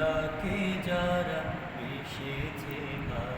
আল্লাহকে যারা মিশেছে ভালো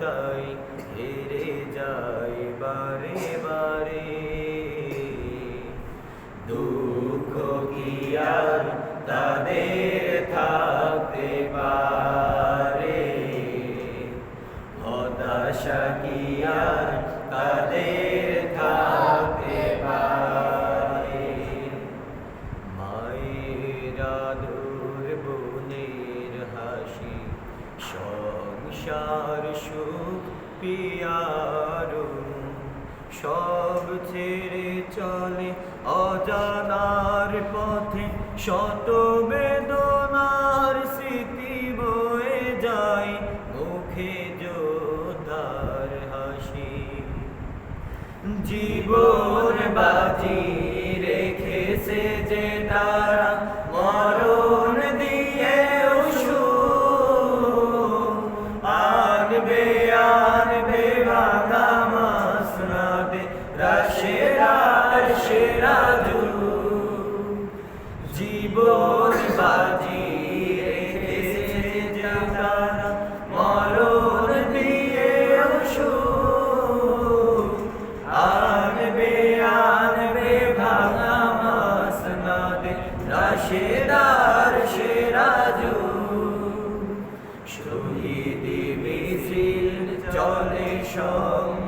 তাই হেরে যায় বারে বারে। দুঃখ কি আর তাদের সংসার সুখ পিয়ারু সব ছেড়ে চলে অজানার পথে শত বেদনার স্মৃতি বয়ে যায় মুখে যোদ্ধার হাসি। জীবন বাজি রেখেছে যে তারা সেরাজু জীবন বাজি মরণ দিয়ে উসু আনবে আনবে ভাঙা মাসনাদে রাশেদার সেরাজু শহীদি মিছিল চলে সম্মুখে